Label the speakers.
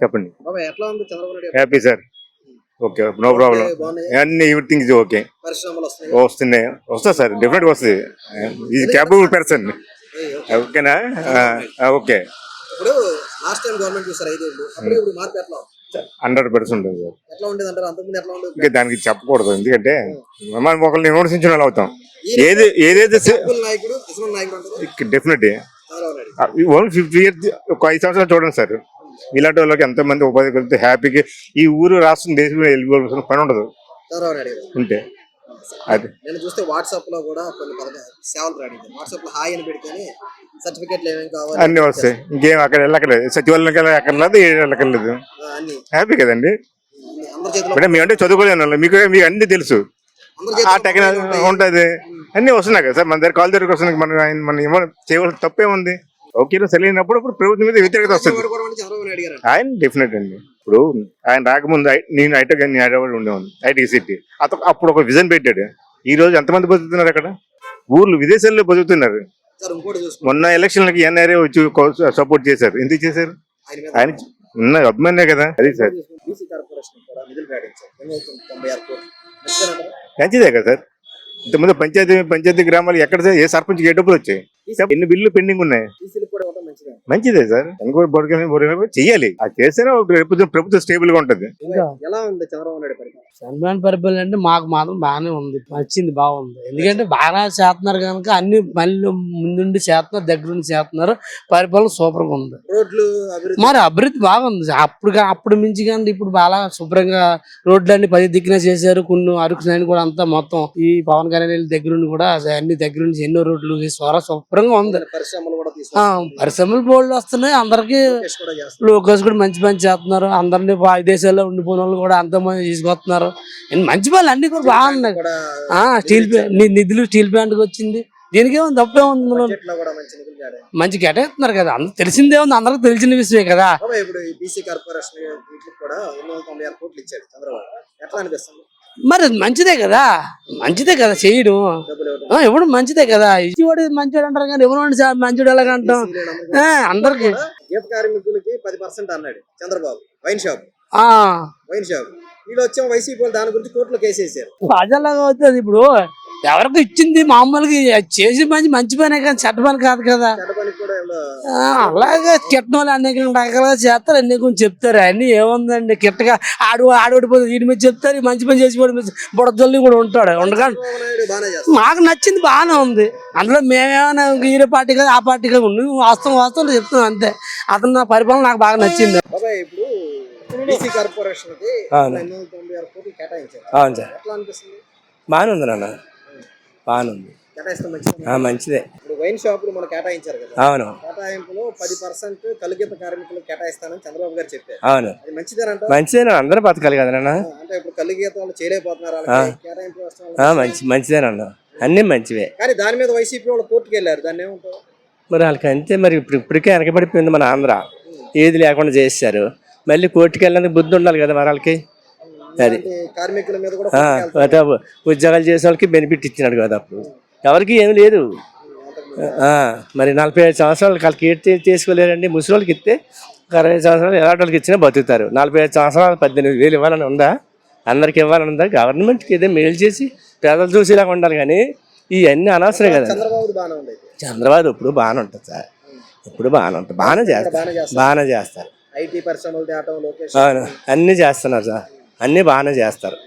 Speaker 1: చెప్పండి. Happy sir okay no problem అన్ని everything is okay
Speaker 2: వస్తున్నాయి.
Speaker 1: వస్తా సార్ డెఫినెట్ వస్తుంది ఇది క్యాపబుల్ పర్సన్ ఓకేనా ఓకే? హండ్రెడ్ పర్సెంట్ ఉంటుంది ఇంకా దానికి చెప్పకూడదు. ఎందుకంటే మనం ఒకరిని విమర్శించిన వాళ్ళు అవుతాం. ఏది ఏదైతే
Speaker 2: టెంపుల్ నాయకుడు ఇస్లాం నాయకుడు అంటారు?
Speaker 1: Definite
Speaker 2: Chandrababu Naidu
Speaker 1: only fifty years ఒక ఐదు సంవత్సరాలు చూడండి సార్ ఇలాంటి వాళ్ళకి ఎంతమంది ఉపాధి కలిగితే హ్యాపీగా ఈ ఊరు రాష్ట్రం దేశం వెళ్ళిపోవాల్సిన పని ఉండదు. ఉంటే. అది.
Speaker 2: నేను చూస్తే వాట్సాప్లో కూడా కొన్ని సేవలు రాడింది వాట్సాప్లో హాయ్ అని పెట్టుకొని సర్టిఫికెట్లు ఏమేమి కావాలి?
Speaker 1: అన్ని వస్తాయి. ఇంకేం అక్కడ వెళ్ళక్కర్లేదు సచివాలయంకి ఏం వెళ్ళక్కర్లేదు.
Speaker 2: అన్ని.
Speaker 1: హ్యాపీ కదండి. మేమంటే చదువుకోలేను వాళ్ళు. మీకు మీకు అన్ని తెలుసు. ఆ టెక్నాలజీ ఉంటది. అన్ని వస్తున్నాయి కదా సార్. మన దగ్గర కాల్ దగ్గరకు వస్తున్నాయి. మన ఆయన మన ఏమో చేయవలసిన తప్పేముంది? ఓకే సరైనప్పుడు ఇప్పుడు ప్రభుత్వం మీద వ్యతిరేకత వస్తుంది. ఆయన డెఫినెట్ అండి. ఇప్పుడు ఆయన రాకముందు నేను ఐటీ నేను హైదరాబాద్ ఉండేవాడిని ఐటీ సిటీ. అత అప్పుడు ఒక విజన్ పెట్టాడు. ఈ రోజు ఎంతమంది బతుకుతున్నారు అక్కడ? ఊర్లు విదేశాల్లో బతుకుతున్నారు. మొన్న ఎలక్షన్లకి ఎన్ఆర్ఏ వచ్చి సపోర్ట్ చేశారు. ఎందుకు చేశారు?
Speaker 2: ఆయన
Speaker 1: ఉన్న అభిమానే కదా. అది సార్? మంచిదే కదా? సార్. ఇంతకుముందు పంచాయతీ పంచాయతీ గ్రామాలు ఎక్కడ ఏ సర్పంచ్ ఏ డబ్బులు వచ్చాయి? ఎన్ని బిల్లు పెండింగ్ ఉన్నాయి?
Speaker 2: మంచిదే.
Speaker 1: సార్. బొడగని బొడగని చెయ్యాలి. అది చేస్తేనే ఒక ప్రభుత్వం ప్రభుత్వం స్టేబుల్గా ఉంటది.
Speaker 2: ఎలా ఉంది చంద్రబాబు నాయుడు పరిపాలన?
Speaker 3: చంద్రబాబు పరిపాలన అంటే మాకు మాత్రం బాగానే ఉంది. నచ్చింది బాగుంది. ఎందుకంటే బాగా చేస్తున్నారు కనుక అన్ని మళ్ళీ ముందుండి చేస్తున్నారు దగ్గరుండి చేస్తున్నారు. పరిపాలన సూపర్గా ఉంది.
Speaker 2: రోడ్లు అభివృద్ధి?
Speaker 3: మరి అభివృద్ధి బాగుంది. అప్పుడు అప్పుడు మించి కానీ ఇప్పుడు బాగా శుభ్రంగా రోడ్లన్నీ పది దిక్కున చేశారు. కొన్ని అరకు సైన్ కూడా అంతా మొత్తం ఈ పవన్ కళ్యాణ్ దగ్గరుండి కూడా అన్ని దగ్గరుండి ఎన్నో రోడ్లు స్వర శుభ్రంగా ఉంది.
Speaker 2: పరిశ్రమలు కూడా
Speaker 3: ఆ, పరిశ్రమలు బోర్డులు వస్తున్నాయి. అందరికి
Speaker 2: లోకేష్ కూడా
Speaker 3: మంచి పని చేస్తున్నారు. అందరినీ విదేశాల్లో ఉండిపోయిన వాళ్ళు కూడా అంత మంది తీసుకొస్తున్నారు. మంచి పనులు అన్ని కూడా బాగున్నాయి స్టీల్ నిధులు స్టీల్ ప్లాంట్కి వచ్చింది. దీనికి ఏముంది తప్పే ఉంది.
Speaker 2: మంచి
Speaker 3: మంచి కేటాయిస్తున్నారు కదా. అందరూ తెలిసిందే ఉంది. అందరికి తెలిసిన విషయమే కదా.
Speaker 2: ఇప్పుడు బీసీ కార్పొరేషన్ కూడా ఇచ్చాడు
Speaker 3: మరి మంచిదే కదా. మంచిదే కదా. చేయడం.
Speaker 2: ఇవ్వడం
Speaker 3: మంచిదే కదా? ఇచ్చివాడు మంచివాడు అంటారు కానీ ఎవరు మంచివాడు ఎలాగంటాం
Speaker 2: బీసీలు అందరికీ. గీత కార్మికులకి పది పర్సెంట్ అన్నాడు చంద్రబాబు. Wine shop.
Speaker 3: ఆ.
Speaker 2: Wine shop. వీళ్ళు వచ్చాం వైసీపీ వాళ్ళు దాని గురించి కోర్టులో కేసు వేసారు
Speaker 3: ప్రజలాగా అవుతుంది ఇప్పుడు. ఎవరికి ఇచ్చింది? మామూలుగా చేసి మంచి మంచి పనే కానీ చెడ్డ పని కాదు కదా. అలాగే కిట్టం వాళ్ళు అనేక రకాలుగా చేస్తారు అన్ని కొంచెం చెప్తారు. అన్ని ఏముందండి కిట్టగా ఆడు ఆడోడిపోతే వీడి మీద చెప్తారు మంచి పని చేసి వాడి మీద బుడదల్లి కూడా ఉంటాడు
Speaker 2: చేస్తారు
Speaker 3: మాకు నచ్చింది బాగానే ఉంది. అందులో మేమేమైనా ఈరే పార్టీ కాదు ఆ పార్టీ కాదు నువ్వు వాస్తవం వాస్తవం చెప్తున్నావు అంతే. అతను నా పరిపాలన నాకు బాగా నచ్చింది.
Speaker 2: ఇప్పుడు
Speaker 4: అవును. సార్. బాగానే ఉంది నాన్న. బాగానే ఉంది.
Speaker 2: కేటాయిస్తే మంచిది.
Speaker 4: మంచిదే.
Speaker 2: ఇప్పుడు వైన్ షాపులు మనం కేటాయించారు కదా.
Speaker 4: అవును.
Speaker 2: కేటాయింపులో పది పర్సెంట్ కలిగిత కార్మికులు కేటాయిస్తానని చంద్రబాబు గారు చెప్పారు.
Speaker 4: అవును.
Speaker 2: మంచిదేనంట
Speaker 4: మంచిదే నాన్న అందరూ బతకాలి కదా
Speaker 2: అంటే ఇప్పుడు కలిగీత వాళ్ళు చేయలేకపోతున్నారు వాళ్ళకి కేటాయింపు వ్యవస్థ వల్ల.
Speaker 4: ఆ, మంచి మంచిదేనన్న అన్నీ మంచివే.
Speaker 2: కానీ దాని మీద వైసీపీ వాళ్ళు కోర్టుకు వెళ్ళారు. దాన్ని ఏమంటారు
Speaker 4: మరి వాళ్ళకి అంతే మరి ఇప్పుడు ఇప్పటికే వెనకబడిపోయింది మన ఆంధ్ర. ఏది లేకుండా చేశారు మళ్ళీ కోర్టుకి వెళ్ళడానికి బుద్ధి ఉండాలి కదా మరి వాళ్ళకి. అది.
Speaker 2: కార్మికుల మీద కూడా
Speaker 4: ఉద్యోగాలు చేసే వాళ్ళకి బెనిఫిట్ ఇచ్చినాడు కదా అప్పుడు. ఎవరికి ఏమి లేదు. మరి నలభై ఐదు సంవత్సరాలు వాళ్ళకి ఏటి చేసుకోలేరండి ముసలి వాళ్ళకి ఇస్తే ఒక అరవై సంవత్సరాలు ఎలాంటి వాళ్ళకి ఇచ్చినా బతుకుతారు. నలభై ఐదు సంవత్సరాలు పద్దెనిమిది వేలు ఇవ్వాలని ఉందా? అందరికి ఇవ్వాలని ఉందా? గవర్నమెంట్కి ఏదో మేలు చేసి పేదలు చూసేలాగా ఉండాలి కానీ ఇవన్నీ అనవసరం కదా.
Speaker 2: చంద్రబాబు
Speaker 4: ఇప్పుడు బాగానే ఉంటుంది సార్. ఇప్పుడు బాగానే ఉంటుంది. బాగానే చేస్తారు.
Speaker 2: బాగానే చేస్తారు?
Speaker 4: అన్నీ చేస్తున్నారు సార్. అన్నీ బాగానే చేస్తారు.